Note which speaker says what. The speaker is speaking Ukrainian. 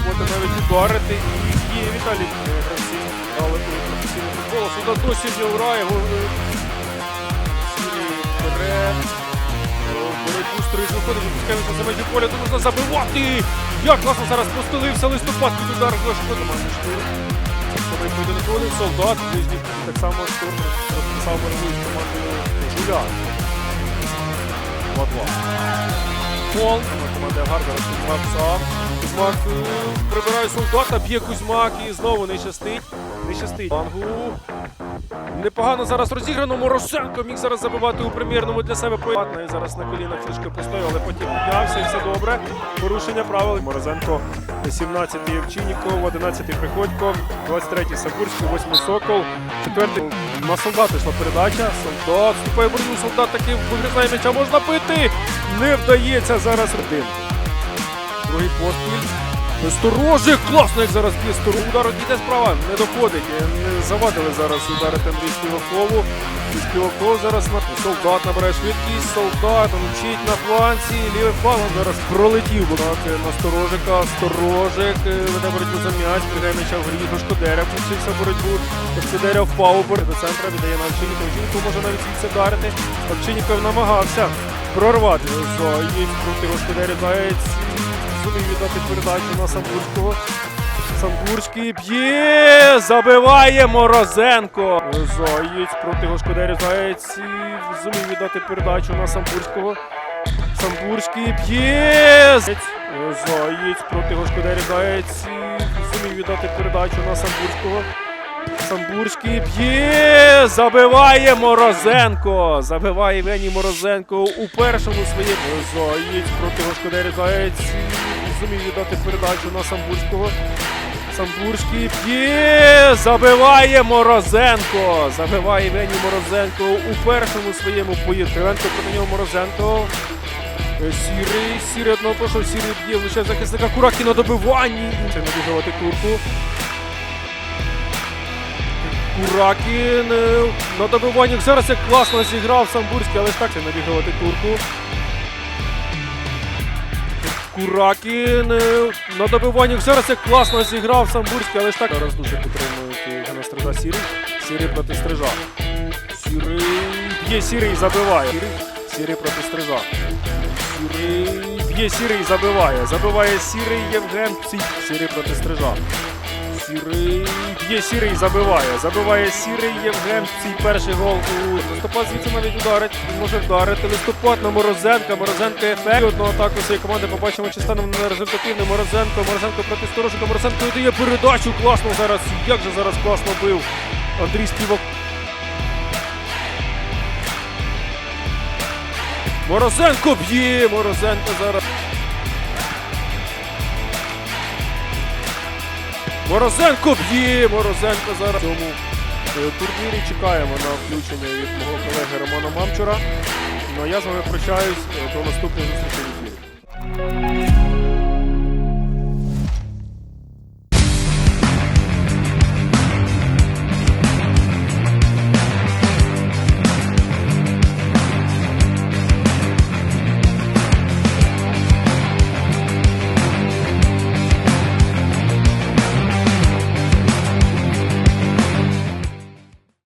Speaker 1: спробувати навіть ударити. І є Віталій е, гравці, але професійний футбол. Солдат досі не. Е, Боротьбу стриж виходить, випускається за межі поля, тут можна забивати. Як класно зараз постелився листопад під удар Глашко. Команда штурм. Це поєдинок один солдат, ближній так само штурм розписав боротьбу з командою Жуля. 2-2. Фол. Команда Агар зараз Кузьмак е, прибирає солдата, б'є Кузьмак і знову не щастить. Не щастить. Мангу. Непогано зараз розіграно. Морошенко міг зараз забивати у прем'єрному для себе поєдинку. І зараз на колінах фішки постояв, але потім піднявся і все добре. Порушення правил. Морозенко 17-й Євчинніков, 11-й Приходько, 23-й Сабурський, 8-й Сокол, 4-й на солдата йшла передача. Солдат вступає боротьбу, солдат таки вигризає м'яча, можна бити. Не вдається зараз один. Другий поспіль. Сторожик! Класно, як зараз б'є сторож. Удар йде справа, не доходить. Е, Не завадили зараз ударити Андрій Співакову. І Співаков зараз на солдат набирає швидкість. Солдат он вчить на фланці. Лівий флангом зараз пролетів. Е, на сторожика. Сторожик е, веде боротьбу за м'яч. Пригає м'яча в грі. Гошкодеря включився боротьбу. Гошкодеря впав у до центра. Віддає на Овчиннікова. Овчинніков може навіть звідси вдарити. Овчинніков намагався прорвати. Заєць проти Гошкодеря. Заєць зумів віддати передачу на Самбурського. Самбурський б'є, забиває Морозенко. Заєць проти Гошкодеря. Заєць зумів віддати передачу на Самбурського. Самбурський б'є. Заєць проти Гошкодеря. Заєць зумів віддати передачу на Самбурського. Самбурський б'є, забиває Морозенко. Забиває Євгеній Морозенко у першому своєму. Заєць проти Гошкодері. Заєць зумів віддати передачу на Самбурського. Самбурський б'є, забиває Морозенко. Забиває Євгеній Морозенко у першому своєму поєдинку. Проти нього Морозенко. Сірий, сірий одного пройшов, сірий б'є, лише захисника Куракі на добиванні. Це набігувати курку. Куракін на добиваннях зараз як класно зіграв Самбурський, але ж так це набігувати турку. Куракін на добиваннях зараз як класно зіграв Самбурський, але ж так зараз дуже підтримують на стрижа Сірий. Сірий проти стрижа. Сірий б'є Сірий забиває. Сірий, Сірий проти стрижа. Сірий б'є Сірий забиває. Забиває Сірий Євген Сірий проти стрижа. Б'є сірий, забиває. Забиває сірий Євген. Цей перший гол у листопад звідси навіть ударить. Може вдарити. Листопад на Морозенка. Морозенка ефект. Одну атаку своєї команди побачимо, чи стане вона результативним. Морозенко. Морозенко проти Сторожика. Морозенко віддає передачу. Класно зараз. Як же зараз класно бив Андрій Співак. Морозенко б'є. Морозенко зараз. Морозенко б'є! Морозенко зараз в цьому е, турнірі чекаємо на включення від мого колеги Романа Мамчура. Ну а я з вами прощаюсь е, до в ефірі.